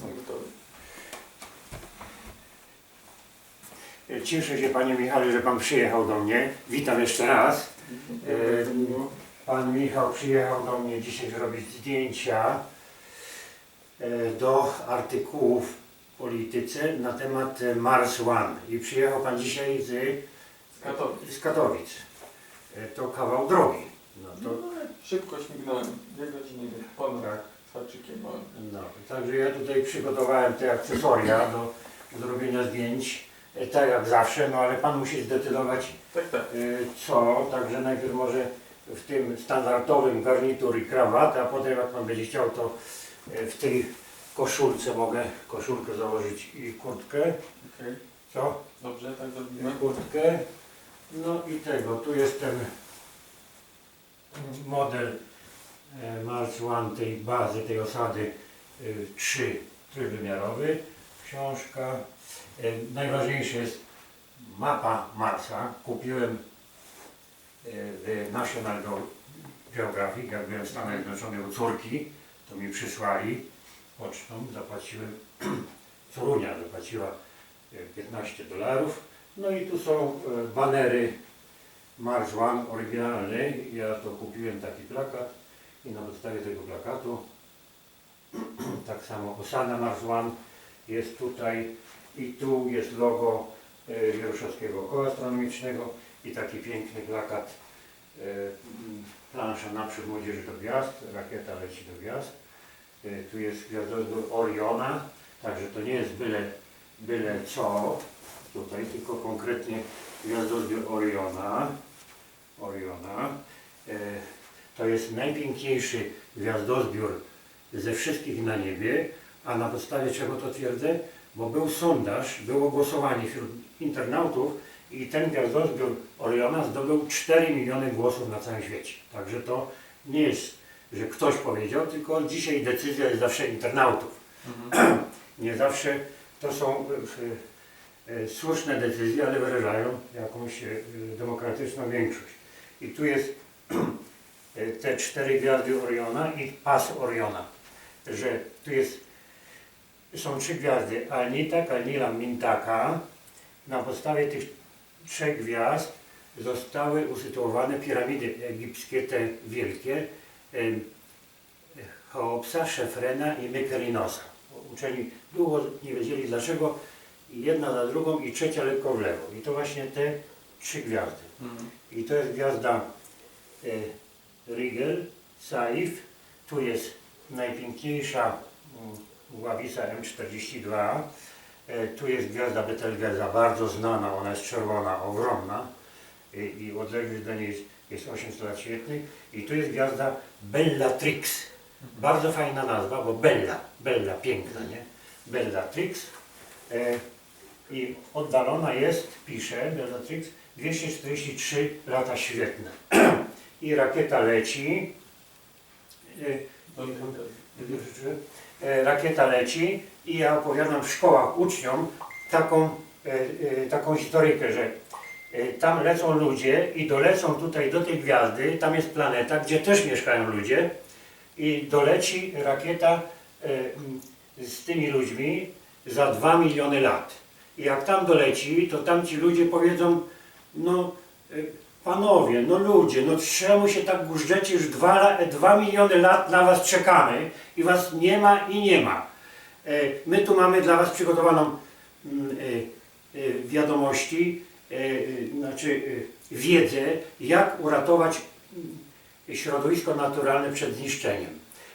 gotowy. Cieszę się Panie Michale, że Pan przyjechał do mnie. Witam jeszcze raz. E, Pan Michał przyjechał do mnie dzisiaj zrobić zdjęcia e, do artykułów w polityce na temat e, Mars One. I przyjechał Pan dzisiaj z, Katowic. z Katowic. To kawał drogi. No No, to, szybko śmignąłem. Dwie godziny ponad tak. Małym. No, także ja tutaj przygotowałem te akcesoria do zrobienia zdjęć, e, tak jak zawsze, no ale Pan musi zdecydować Tak, tak. y, co, także najpierw może w tym standardowym garnitur i krawat, a potem jak Pan będzie chciał, to y, w tej koszulce mogę koszulkę założyć i kurtkę, Okej. co? Dobrze, tak zrobimy. Kurtkę, no i tego, tu jest ten model e, One tej bazy, tej osady y, 3 trójwymiarowy, książka. E, Najważniejsze jest mapa Marsa. Kupiłem e, w National Geographic, jak byłem w Stanach Zjednoczonych u córki, to mi przysłali pocztą, zapłaciłem, Corunia zapłaciła e, 15 dolarów. No i tu są e, banery Mars One oryginalny. Ja to kupiłem taki plakat i na podstawie tego plakatu tak samo osada Mars One jest tutaj i tu jest logo Jeruszowskiego Koła Astronomicznego i taki piękny plakat e, plansza naprzód młodzieży do gwiazd, rakieta leci do gwiazd. E, Tu jest gwiazdozbiór Oriona, także to nie jest byle, byle co tutaj, tylko konkretnie gwiazdozbiór Oriona. Oriona. To jest najpiękniejszy gwiazdozbiór ze wszystkich na niebie, a na podstawie czego to twierdzę? Bo był sondaż, było głosowanie wśród internautów i ten gwiazdozbiór Oriona zdobył 4 miliony głosów na całym świecie. Także to nie jest, że ktoś powiedział, tylko dzisiaj decyzja jest zawsze internautów. Mhm. Nie zawsze to są e, e, słuszne decyzje, ale wyrażają jakąś e, demokratyczną większość. I tu jest te cztery gwiazdy Oriona i pas Oriona, że tu jest, są trzy gwiazdy, Alnita, Kalnila, Mintaka. Na podstawie tych trzech gwiazd zostały usytuowane piramidy egipskie, te wielkie, em, Cheopsa, Szefrena i Mykerinosa. Uczeni długo nie wiedzieli dlaczego jedna za drugą i trzecia lekko w lewo. I to właśnie te trzy gwiazdy. Mhm. I to jest gwiazda e, Rigel, Saif. Tu jest najpiękniejsza mm, ławica M42. E, tu jest gwiazda Betelgeza, bardzo znana, ona jest czerwona, ogromna. I, i odległość do niej jest, jest 800 lat świetnych. I tu jest gwiazda Bellatrix. Bardzo fajna nazwa, bo Bella, Bella, piękna, nie? Bellatrix. E, I oddalona jest, pisze Bellatrix, 243 lata świetne. I rakieta leci. E, e, rakieta leci i ja opowiadam w szkołach uczniom taką, e, taką historyjkę, że tam lecą ludzie i dolecą tutaj do tej gwiazdy, tam jest planeta, gdzie też mieszkają ludzie i doleci rakieta z tymi ludźmi za 2 miliony lat. I jak tam doleci, to tam ci ludzie powiedzą, no panowie, no ludzie, no czemu się tak gużdżecie, już 2, dwa miliony lat na was czekamy i was nie ma i nie ma. E, My tu mamy dla was przygotowaną mm, e, e, wiadomości, znaczy wiedzę, jak uratować mm, środowisko naturalne przed zniszczeniem.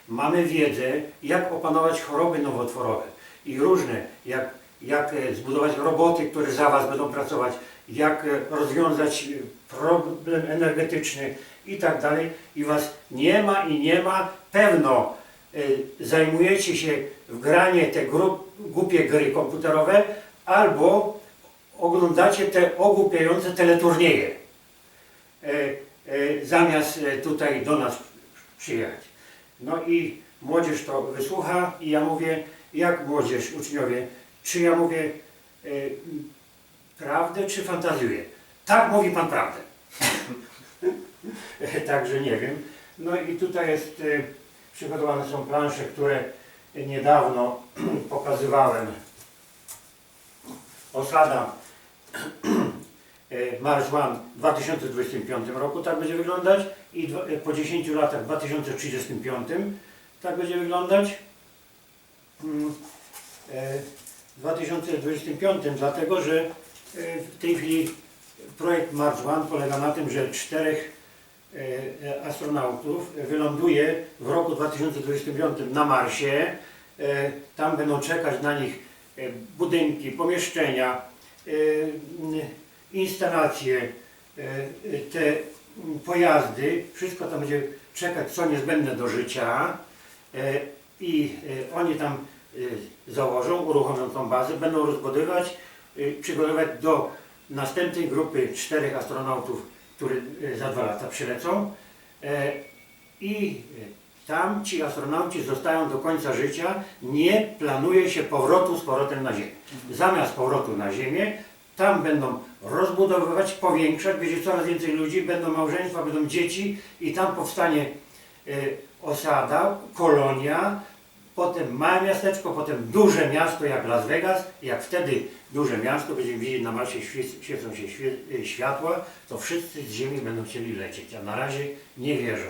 Mamy wiedzę, jak opanować choroby nowotworowe i różne, jak, jak zbudować roboty, które za Was będą pracować, jak rozwiązać problem energetyczny i tak dalej. I Was nie ma i nie ma. Pewno e, zajmujecie się w granie te głupie gry komputerowe albo oglądacie te ogłupiające teleturnieje e, e, zamiast tutaj do nas przyjechać. No i młodzież to wysłucha i ja mówię, jak młodzież, uczniowie, czy ja mówię prawdę, czy fantazjuję? Tak, mówi Pan prawdę. Także nie wiem. No i tutaj jest, e, przygotowane są plansze, które niedawno pokazywałem. Osada One w 2025 roku tak będzie wyglądać i e, po 10 latach w 2035 tak będzie wyglądać. Mm, e, W 2025 dlatego, że w tej chwili projekt Mars One polega na tym, że czterech e, astronautów wyląduje w roku 2025 na Marsie. E, Tam będą czekać na nich e, budynki, pomieszczenia, instalacje, te pojazdy, wszystko tam będzie czekać, co niezbędne do życia. I oni tam założą, uruchomią tą bazę, będą rozbudowywać, e, przygotowywać do następnej grupy czterech astronautów, którzy za dwa lata przylecą. E, I e, tam ci astronauci zostają do końca życia. Nie planuje się powrotu z powrotem na Ziemię. Zamiast powrotu na Ziemię, tam będą rozbudowywać, powiększać, będzie coraz więcej ludzi, będą małżeństwa, będą dzieci i tam powstanie e, osada, kolonia, potem małe miasteczko, potem duże miasto jak Las Vegas. Jak wtedy duże miasto, będziemy widzieć na Marsie świe- świecą się e, światła, to wszyscy z Ziemi będą chcieli lecieć, a na razie nie wierzą.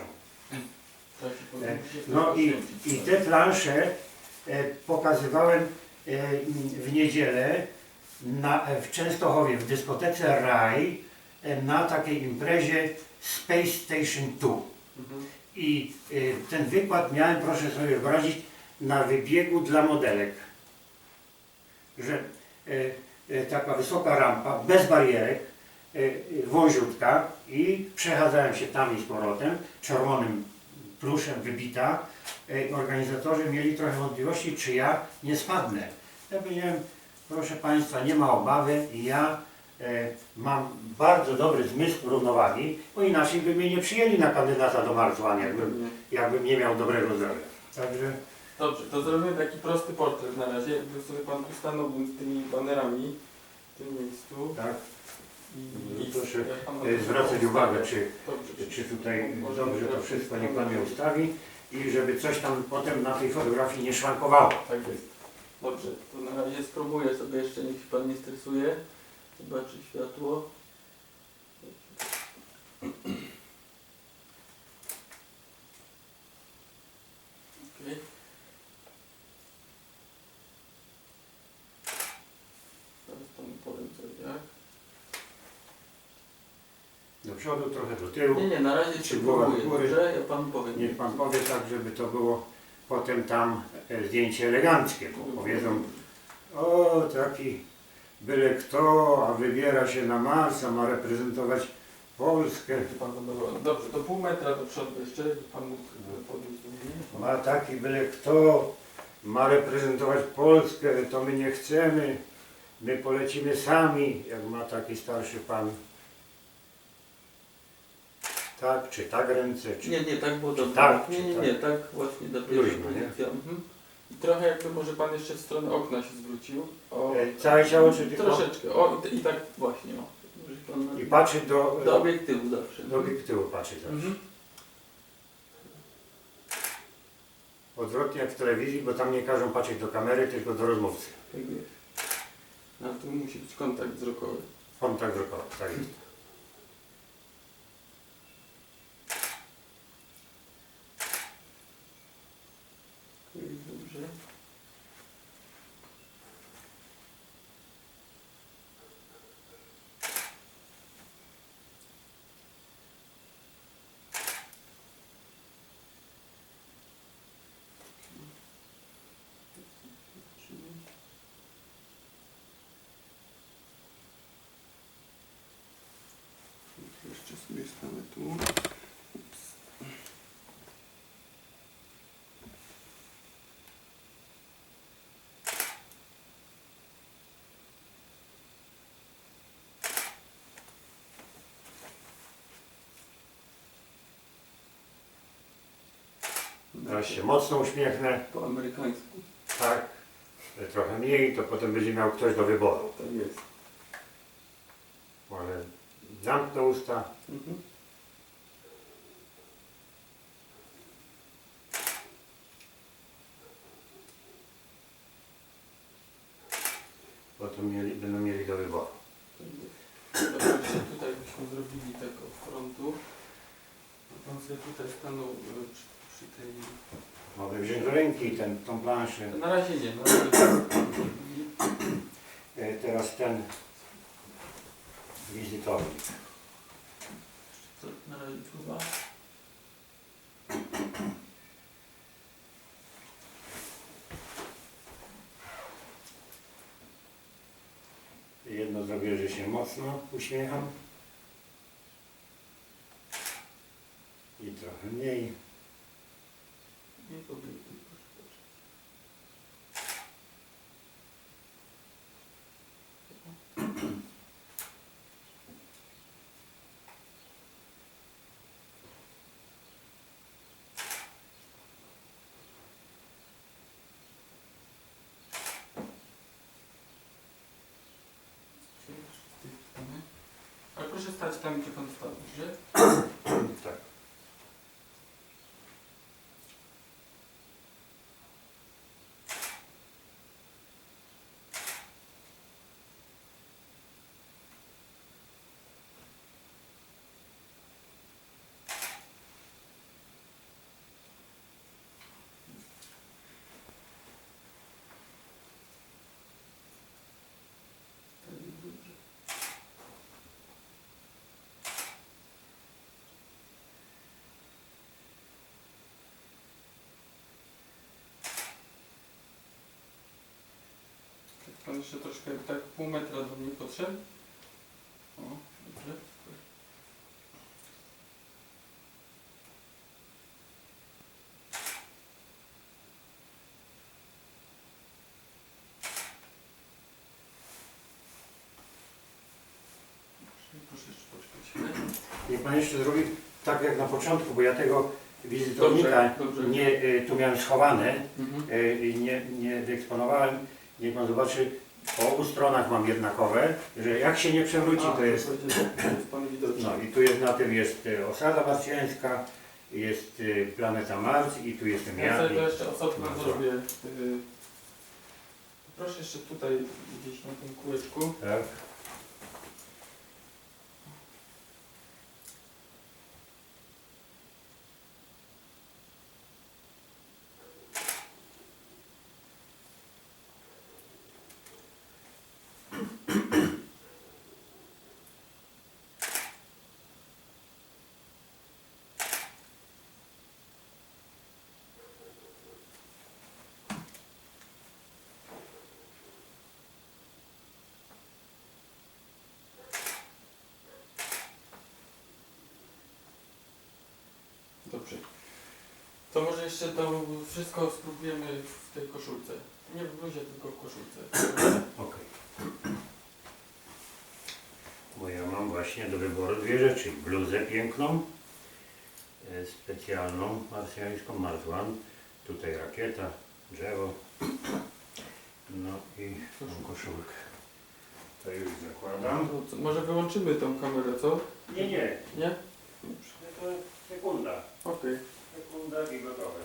E, No i, i te plansze e, pokazywałem e, w niedzielę na, w Częstochowie w dyskotece Raj e, na takiej imprezie Space Station 2. Mhm. I ten wykład miałem, proszę sobie wyobrazić, na wybiegu dla modelek. Że taka wysoka rampa, bez barierek, e, e, wąziutka i przechadzałem się tam i z powrotem, czerwonym pluszem wybita. E, Organizatorzy mieli trochę wątpliwości, czy ja nie spadnę. Ja powiedziałem, proszę Państwa, nie ma obawy, ja e, mam bardzo dobry zmysł równowagi, bo inaczej by mnie nie przyjęli na kandydata do Marsłania, jakbym, jakbym nie miał dobrego zdrowia. Także Dobrze, to zrobimy taki prosty portret na razie. Jakby sobie Pan tu stanął z tymi banerami w tym miejscu. tak, I, i proszę jak pan e, to zwracać uwagę, czy, Dobrze, czy tutaj Może dobrze to wszystko niech pan- ustawi i żeby coś tam potem na tej fotografii nie szwankowało. Tak jest. Dobrze, to na razie spróbuję sobie jeszcze, niech się Pan nie stresuje. Zobaczy światło. Okej. Teraz Panu powiem co i jak. Do przodu, trochę do tyłu. Nie, nie, na razie Czy głowa do góry? dobrze? Ja Panu powiem. Niech Pan powie tak, żeby to było potem tam e, zdjęcie eleganckie, bo powiedzą, o taki byle kto, a wybiera się na Mars, a ma reprezentować Polskę. Pan zadowolony? Dobrze, do pół metra do przodu jeszcze, Pan mógł podnieść do mnie. Ma taki byle kto, ma reprezentować Polskę, to my nie chcemy, my polecimy sami, jak ma taki starszy pan. Tak, czy tak ręce, czy Nie, nie, tak było dobrze. tak, nie, czy nie, tak? nie, tak właśnie dobrze. Luźno, nie? pozycja, Mhm. I trochę jakby może Pan jeszcze w stronę okna się zwrócił. O, E, całe ciało, czy tylko- Troszeczkę, o i, t- i tak właśnie, o. Może pan na... i patrzy do, Do obiektywu zawsze. do obiektywu patrzy zawsze. Mhm. Odwrotnie jak w telewizji, bo tam nie każą patrzeć do kamery, tylko do rozmówcy. Tak jest. No tu musi być kontakt wzrokowy. Kontakt wzrokowy, tak jest. Raz się mocno uśmiechnę, Po amerykańsku. tak, trochę mniej, to potem będzie miał ktoś do wyboru. Tak jest. Może zamknę usta, Mhm. bo to mieli, będą mieli do wyboru. Tak tutaj byśmy zrobili tego frontu. On sobie tutaj stanął e, tej... Mogę wziąć do ręki ten, tą planszę. Na razie nie, na razie. E, teraz ten wizytownik. To Na razie próba. Jedno zrobię, że się mocno uśmiecham. I trochę mniej. Nie powinien. Ale proszę stać tam, gdzie pan stał, że? Tak. Pan jeszcze troszkę tak pół metra do mnie podszedł. O, dobrze. Dobrze, Proszę jeszcze poczekać. Niech Pan jeszcze zrobi tak jak na początku, bo ja tego wizytownika Dobrze, dobrze. nie, y, tu miałem schowane Mhm. y, i nie, nie wyeksponowałem. Niech Pan zobaczy, po obu stronach mam jednakowe, że jak się nie przewróci, A, to jest. No i tu jest na tym jest y, osada marsjańska, jest y, planeta Mars i tu jestem Ja ja. sobie to jeszcze osobno No, zrobię. y, Proszę jeszcze tutaj gdzieś na tym kółeczku. tak. Dobrze. To może jeszcze to wszystko spróbujemy w tej koszulce. Nie w bluzie, tylko w koszulce. Okej. Bo ja mam właśnie do wyboru dwie rzeczy. Bluzę piękną, e, specjalną, marsjańską, Mars One. Tutaj rakieta, drzewo. No i tą koszulkę. To już zakładam. Co, może wyłączymy tą kamerę, co? Nie, nie. Nie? To sekunda. Okej. Sekunda i gotowe.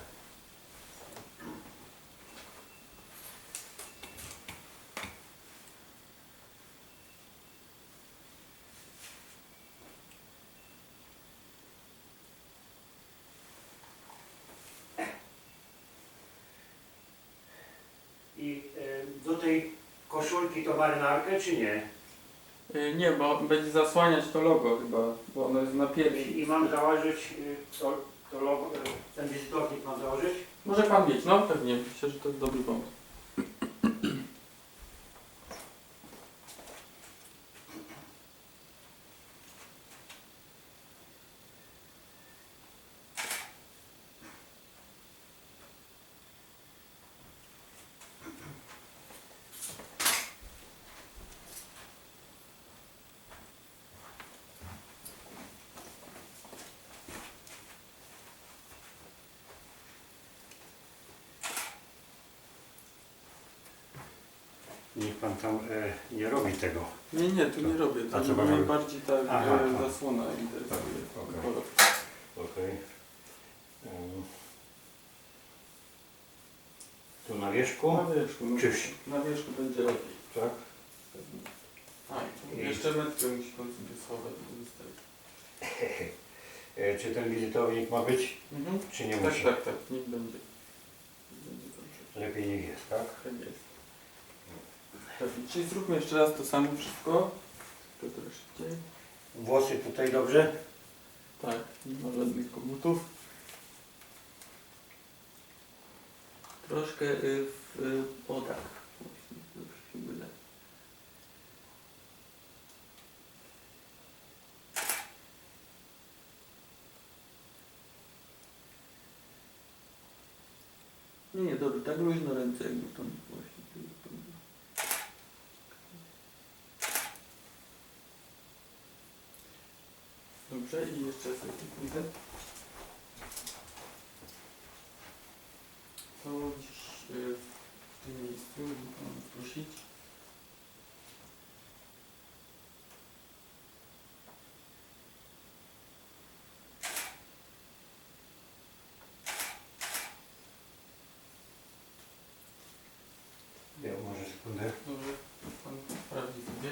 I e, do tej koszulki to marynarkę czy nie? Y, Nie, bo będzie zasłaniać to logo chyba, bo ono jest na piersi. I mam założyć y, to, to logo, y, ten wizytownik mam założyć? Może pan mieć, no pewnie. Myślę, że to jest dobry pomysł. Niech pan tam e, nie robi tego. Nie, nie, tu nie robię. To A co mnie bardziej tak Aha, e, aha. zasłona interesuje. Okej. Kolor. Okej. Ym. Tu na wierzchu? Na wierzchu, no. Na wierzchu będzie lepiej. tak? A, i tu I- jeszcze metkę musi pan sobie schować. E, Czy ten wizytownik ma być, Mhm. czy nie Tak, musi? tak, tak, niech będzie. Będzie dobrze. Lepiej niech jest, tak? Tak jest. Czyli zróbmy jeszcze raz to samo wszystko. Tylko trochę szybciej. Włosy tutaj dobrze? Tak, nie ma żadnych komutów. Troszkę y, w y, dobrze się. Nie, nie, dobrze, tak luźno ręce jakby tam właśnie. tylko tam. Dobrze, i jeszcze sobie pójdę. To gdzieś y, w tym miejscu mógł Pan prosić. Ja może sekundę. Dobrze, Pan sprawdzi sobie.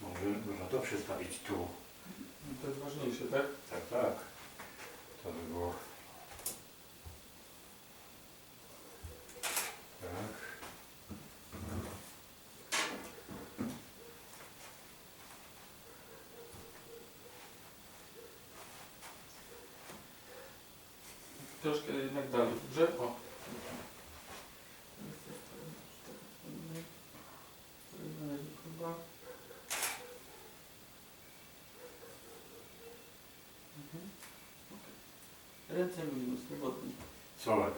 Może przestawić tu. To jest ważniejsze, tak? Tak, tak. To by było. Tak. Troszkę jednak dalej, dobrze? O. So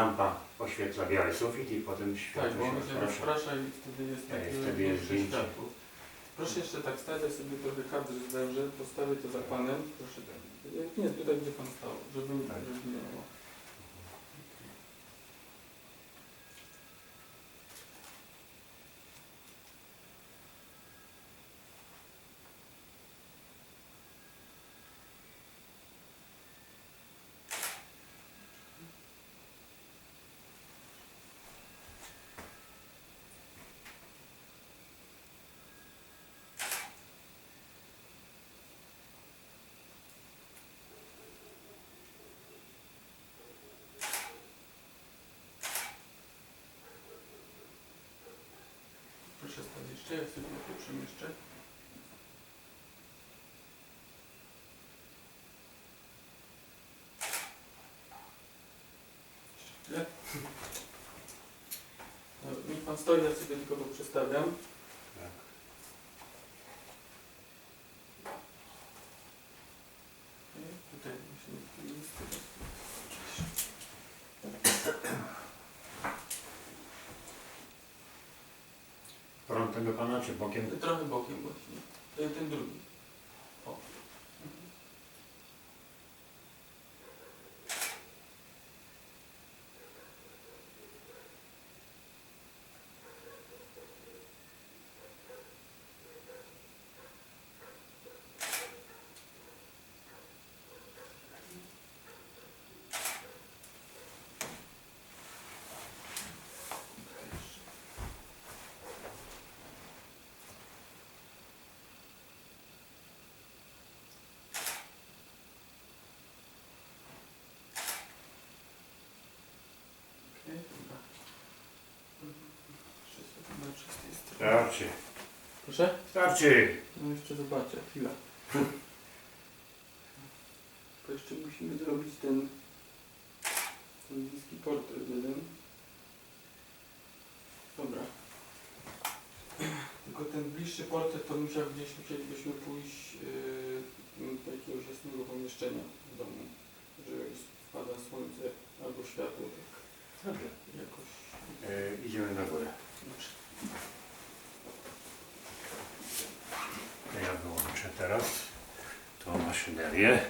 lampa oświetla biały sufit i potem Tak, światło bo się on się rozprasza. rozprasza i wtedy jest Tak, takie wtedy jest zdjęcie. światło. Proszę jeszcze tak stać, ja sobie trochę kadr zwężę, postawię to za panem. Proszę tak. Nie, tutaj gdzie pan stał, żeby, Tak. żeby nie było. Proszę stać jeszcze, ja sobie to przemieszczę. No, Niech pan stoi, ja sobie tylko to przestawiam. Tak. Okej, Tutaj musimy listy. Prąd tego pana czy bokiem? Trochę bokiem właśnie. Ten drugi. Starczy. Proszę? Starczy. No jeszcze zobaczę, chwila. To jeszcze musimy zrobić ten, ten bliski portret jeden. Dobra. Tylko ten bliższy portret to musiał gdzieś, musielibyśmy pójść yy, do jakiegoś jasnego pomieszczenia w domu, że spada słońce albo światło tak Dobrze. jakoś. E, idziemy na górę. Dobrze. Ja wyłączę teraz tą maszynerię.